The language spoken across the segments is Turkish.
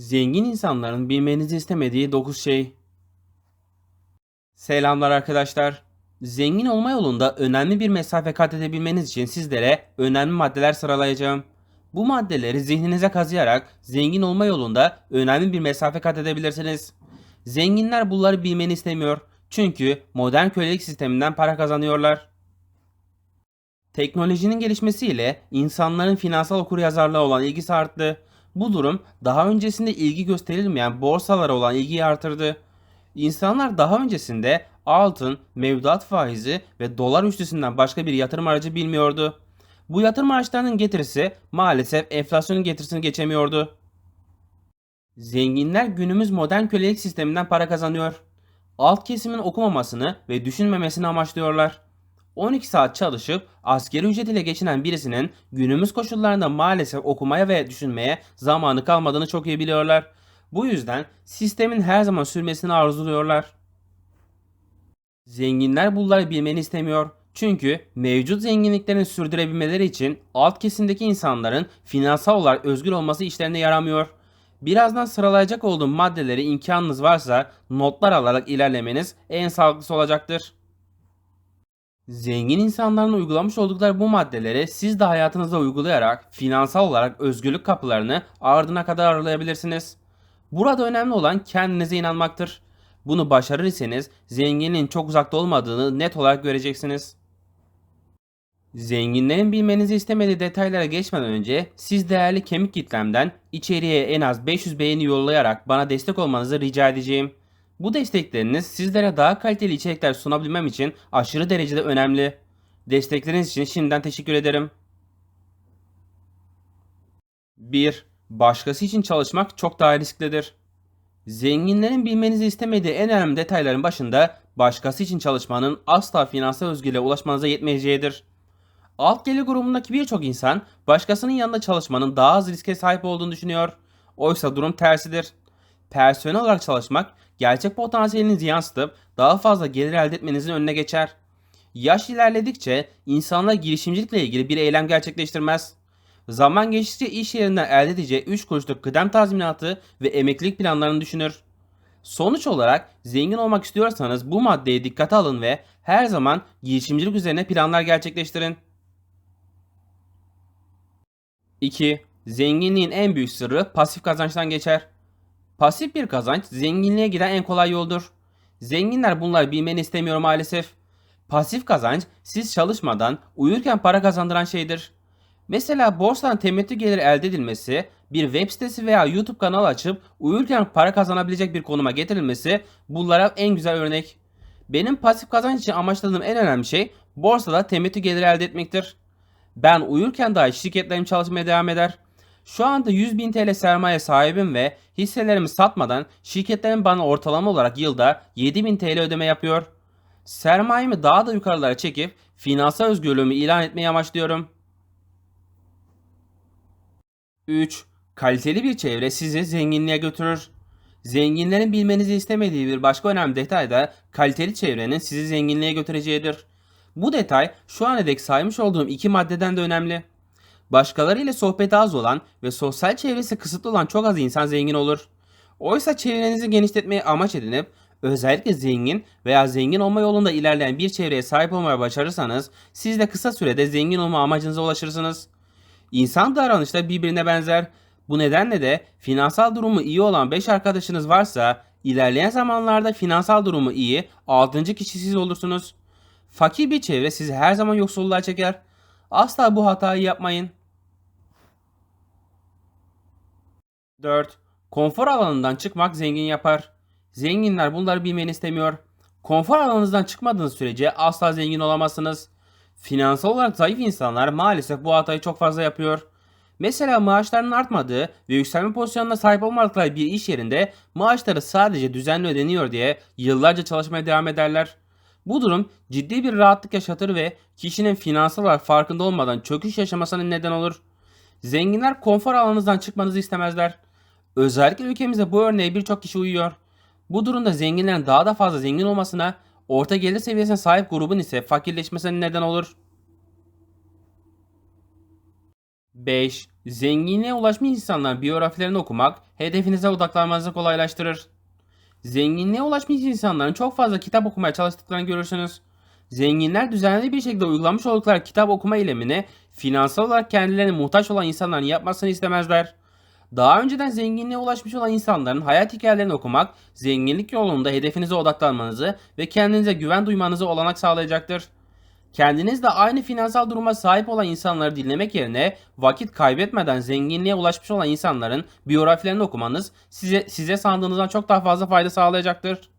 Zengin insanların bilmenizi istemediği 9 şey. Selamlar arkadaşlar. Zengin olma yolunda önemli bir mesafe kat edebilmeniz için sizlere önemli maddeler sıralayacağım. Bu maddeleri zihninize kazıyarak zengin olma yolunda önemli bir mesafe kat edebilirsiniz. Zenginler bunları bilmeni istemiyor. Çünkü modern kölelik sisteminden para kazanıyorlar. Teknolojinin gelişmesiyle insanların finansal okuryazarlığa olan ilgisi arttı. Bu durum daha öncesinde ilgi gösterilmeyen borsalara olan ilgiyi artırdı. İnsanlar daha öncesinde altın, mevduat faizi ve dolar üçlüsünden başka bir yatırım aracı bilmiyordu. Bu yatırım araçlarının getirisi maalesef enflasyonun getirisini geçemiyordu. Zenginler günümüz modern kölelik sisteminden para kazanıyor. Alt kesimin okumamasını ve düşünmemesini amaçlıyorlar. 12 saat çalışıp askeri ücret ile geçinen birisinin günümüz koşullarında maalesef okumaya ve düşünmeye zamanı kalmadığını çok iyi biliyorlar. Bu yüzden sistemin her zaman sürmesini arzuluyorlar. Zenginler bunları bilmeni istemiyor. Çünkü mevcut zenginliklerini sürdürebilmeleri için alt kesimdeki insanların finansal olarak özgür olması işlerine yaramıyor. Birazdan sıralayacak olduğum maddeleri imkanınız varsa notlar alarak ilerlemeniz en sağlıklısı olacaktır. Zengin insanların uygulamış oldukları bu maddeleri siz de hayatınızda uygulayarak finansal olarak özgürlük kapılarını ardına kadar aralayabilirsiniz. Burada önemli olan kendinize inanmaktır. Bunu başarır iseniz zenginin çok uzakta olmadığını net olarak göreceksiniz. Zenginlerin bilmenizi istemediği detaylara geçmeden önce siz değerli kemik kitlemden içeriye en az 500 beğeni yollayarak bana destek olmanızı rica edeceğim. Bu destekleriniz sizlere daha kaliteli içerikler sunabilmem için aşırı derecede önemli. Destekleriniz için şimdiden teşekkür ederim. 1. Başkası için çalışmak çok daha risklidir. Zenginlerin bilmenizi istemediği en önemli detayların başında başkası için çalışmanın asla finansal özgürlüğe ulaşmanıza yetmeyeceğidir. Alt gelir grubundaki birçok insan başkasının yanında çalışmanın daha az riske sahip olduğunu düşünüyor. Oysa durum tersidir. Personel olarak çalışmak gerçek potansiyelinizi yansıtıp daha fazla gelir elde etmenizin önüne geçer. Yaş ilerledikçe insanlar girişimcilikle ilgili bir eylem gerçekleştirmez. Zaman geçtikçe iş yerinden elde edeceği 3 kuruşluk kıdem tazminatı ve emeklilik planlarını düşünür. Sonuç olarak zengin olmak istiyorsanız bu maddeye dikkate alın ve her zaman girişimcilik üzerine planlar gerçekleştirin. 2. Zenginliğin en büyük sırrı pasif kazançtan geçer. Pasif bir kazanç zenginliğe giden en kolay yoldur. Zenginler bunları bilmeni istemiyor maalesef. Pasif kazanç siz çalışmadan uyurken para kazandıran şeydir. Mesela borsadan temettü geliri elde edilmesi, bir web sitesi veya YouTube kanalı açıp uyurken para kazanabilecek bir konuma getirilmesi bunlara en güzel örnek. Benim pasif kazanç için amaçladığım en önemli şey borsada temettü geliri elde etmektir. Ben uyurken dahi şirketlerim çalışmaya devam eder. Şu anda 100 bin TL sermaye sahibim ve hisselerimi satmadan şirketlerim bana ortalama olarak yılda 7000 TL ödeme yapıyor. Sermayemi daha da yukarılara çekip finansal özgürlüğümü ilan etmeyi amaçlıyorum. 3. Kaliteli bir çevre sizi zenginliğe götürür. Zenginlerin bilmenizi istemediği bir başka önemli detay da kaliteli çevrenin sizi zenginliğe götüreceğidir. Bu detay şu ana dek saymış olduğum iki maddeden de önemli. Başkalarıyla sohbeti az olan ve sosyal çevresi kısıtlı olan çok az insan zengin olur. Oysa çevrenizi genişletmeyi amaç edinip özellikle zengin veya zengin olma yolunda ilerleyen bir çevreye sahip olmaya başarırsanız siz de kısa sürede zengin olma amacınıza ulaşırsınız. İnsan davranışları birbirine benzer. Bu nedenle de finansal durumu iyi olan 5 arkadaşınız varsa ilerleyen zamanlarda finansal durumu iyi 6. kişi siz olursunuz. Fakir bir çevre sizi her zaman yoksulluğa çeker. Asla bu hatayı yapmayın. 4. Konfor alanından çıkmak zengin yapar. Zenginler bunları bilmeni istemiyor. Konfor alanınızdan çıkmadığınız sürece asla zengin olamazsınız. Finansal olarak zayıf insanlar maalesef bu hatayı çok fazla yapıyor. Mesela maaşlarının artmadığı ve yükselme pozisyonuna sahip olmadıkları bir iş yerinde maaşları sadece düzenli ödeniyor diye yıllarca çalışmaya devam ederler. Bu durum ciddi bir rahatlık yaşatır ve kişinin finansal olarak farkında olmadan çöküş yaşamasına neden olur. Zenginler konfor alanınızdan çıkmanızı istemezler. Özellikle ülkemizde bu örneğe birçok kişi uyuyor. Bu durumda zenginlerin daha da fazla zengin olmasına, orta gelir seviyesine sahip grubun ise fakirleşmesine neden olur. 5. Zenginliğe ulaşmış insanların biyografilerini okumak hedefinize odaklanmanızı kolaylaştırır. Zenginliğe ulaşmış insanların çok fazla kitap okumaya çalıştıklarını görürsünüz. Zenginler düzenli bir şekilde uygulamış oldukları kitap okuma eylemini finansal olarak kendilerine muhtaç olan insanların yapmasını istemezler. Daha önceden zenginliğe ulaşmış olan insanların hayat hikayelerini okumak, zenginlik yolunda hedefinize odaklanmanızı ve kendinize güven duymanızı olanak sağlayacaktır. Kendiniz de aynı finansal duruma sahip olan insanları dinlemek yerine vakit kaybetmeden zenginliğe ulaşmış olan insanların biyografilerini okumanız size, size sandığınızdan çok daha fazla fayda sağlayacaktır.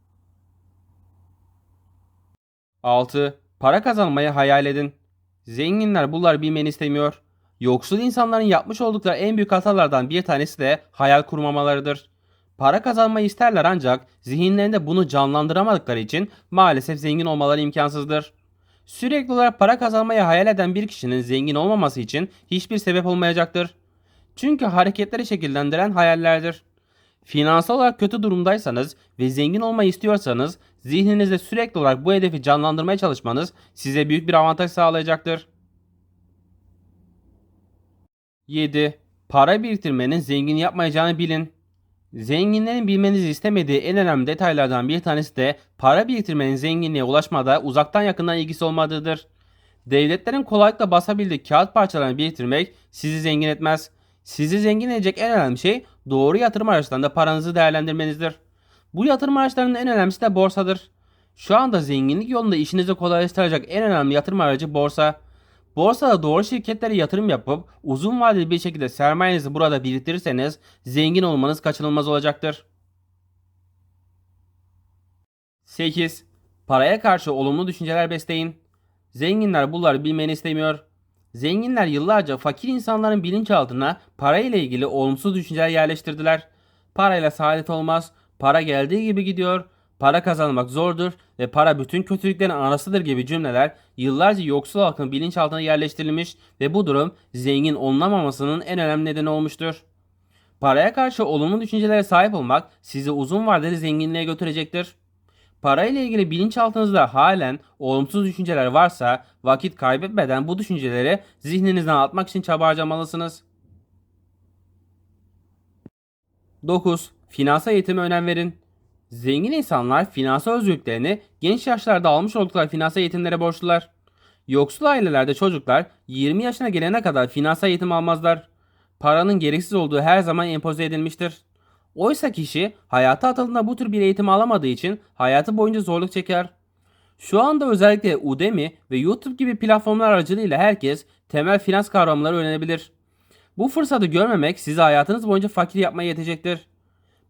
6. Para kazanmayı hayal edin. Zenginler bunları bilmeni istemiyor. Yoksul insanların yapmış oldukları en büyük hatalardan bir tanesi de hayal kurmamalarıdır. Para kazanmayı isterler ancak zihinlerinde bunu canlandıramadıkları için maalesef zengin olmaları imkansızdır. Sürekli olarak para kazanmayı hayal eden bir kişinin zengin olmaması için hiçbir sebep olmayacaktır. Çünkü hareketleri şekillendiren hayallerdir. Finansal olarak kötü durumdaysanız ve zengin olmayı istiyorsanız zihninizde sürekli olarak bu hedefi canlandırmaya çalışmanız size büyük bir avantaj sağlayacaktır. 7. Para biriktirmenin zengin yapmayacağını bilin. Zenginlerin bilmenizi istemediği en önemli detaylardan bir tanesi de para biriktirmenin zenginliğe ulaşmada uzaktan yakından ilgisi olmadığıdır. Devletlerin kolaylıkla basabildiği kağıt parçalarını biriktirmek sizi zengin etmez. Sizi zengin edecek en önemli şey doğru yatırım araçlarında paranızı değerlendirmenizdir. Bu yatırım araçlarının en önemlisi de borsadır. Şu anda zenginlik yolunda işinizi kolaylaştıracak en önemli yatırım aracı borsa. Borsada doğru şirketlere yatırım yapıp uzun vadeli bir şekilde sermayenizi burada biriktirirseniz zengin olmanız kaçınılmaz olacaktır. 8. Paraya karşı olumlu düşünceler besleyin. Zenginler bunları bilmeni istemiyor. Zenginler yıllarca fakir insanların bilinçaltına para ile ilgili olumsuz düşünceler yerleştirdiler. Parayla saadet olmaz, para geldiği gibi gidiyor, para kazanmak zordur ve para bütün kötülüklerin anasıdır gibi cümleler yıllarca yoksul halkın bilinçaltına yerleştirilmiş ve bu durum zengin olunamamasının en önemli nedeni olmuştur. Paraya karşı olumlu düşüncelere sahip olmak sizi uzun vadeli zenginliğe götürecektir. Para ile ilgili bilinçaltınızda halen olumsuz düşünceler varsa vakit kaybetmeden bu düşünceleri zihninizden atmak için çaba harcamalısınız. 9. Finansal eğitime önem verin. Zengin insanlar finansal özgürlüklerini genç yaşlarda almış oldukları finansal eğitimlere borçlular. Yoksul ailelerde çocuklar 20 yaşına gelene kadar finansal eğitim almazlar. Paranın gereksiz olduğu her zaman empoze edilmiştir. Oysa kişi hayata atıldığında bu tür bir eğitim alamadığı için hayatı boyunca zorluk çeker. Şu anda özellikle Udemy ve YouTube gibi platformlar aracılığıyla herkes temel finans kavramları öğrenebilir. Bu fırsatı görmemek sizi hayatınız boyunca fakir yapmaya yetecektir.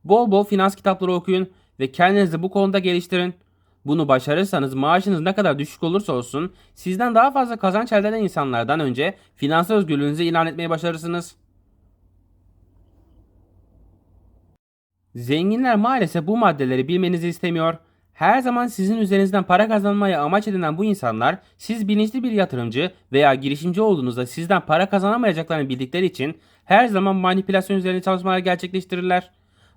Bol bol finans kitapları okuyun ve kendinizi bu konuda geliştirin. Bunu başarırsanız maaşınız ne kadar düşük olursa olsun sizden daha fazla kazanç elde eden insanlardan önce finansal özgürlüğünüzü ilan etmeyi başarırsınız. Zenginler maalesef bu maddeleri bilmenizi istemiyor. Her zaman sizin üzerinizden para kazanmayı amaç edinen bu insanlar siz bilinçli bir yatırımcı veya girişimci olduğunuzda sizden para kazanamayacaklarını bildikleri için her zaman manipülasyon üzerine çalışmalar gerçekleştirirler.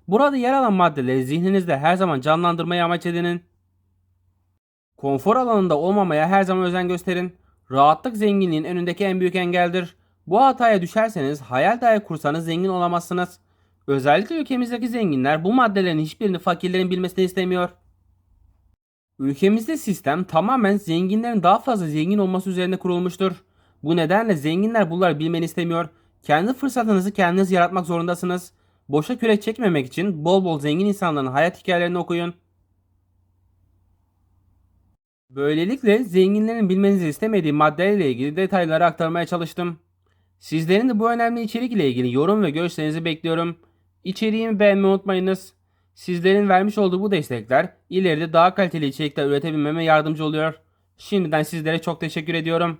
Burada yer alan maddeleri zihninizde her zaman canlandırmayı amaç edinin. Konfor alanında olmamaya her zaman özen gösterin. Rahatlık zenginliğin önündeki en büyük engeldir. Bu hataya düşerseniz hayal dahi kursanız zengin olamazsınız. Özellikle ülkemizdeki zenginler bu maddelerin hiçbirini fakirlerin bilmesini istemiyor. Ülkemizde sistem tamamen zenginlerin daha fazla zengin olması üzerine kurulmuştur. Bu nedenle zenginler bunları bilmeni istemiyor. Kendi fırsatınızı kendiniz yaratmak zorundasınız. Boşa kürek çekmemek için bol bol zengin insanların hayat hikayelerini okuyun. Böylelikle zenginlerin bilmenizi istemediği maddelerle ilgili detayları aktarmaya çalıştım. Sizlerin de bu önemli içerik ile ilgili yorum ve görüşlerinizi bekliyorum. İçeriğimi beğenmeyi unutmayınız. Sizlerin vermiş olduğu bu destekler ileride daha kaliteli içerikler üretebilmeme yardımcı oluyor. Şimdiden sizlere çok teşekkür ediyorum.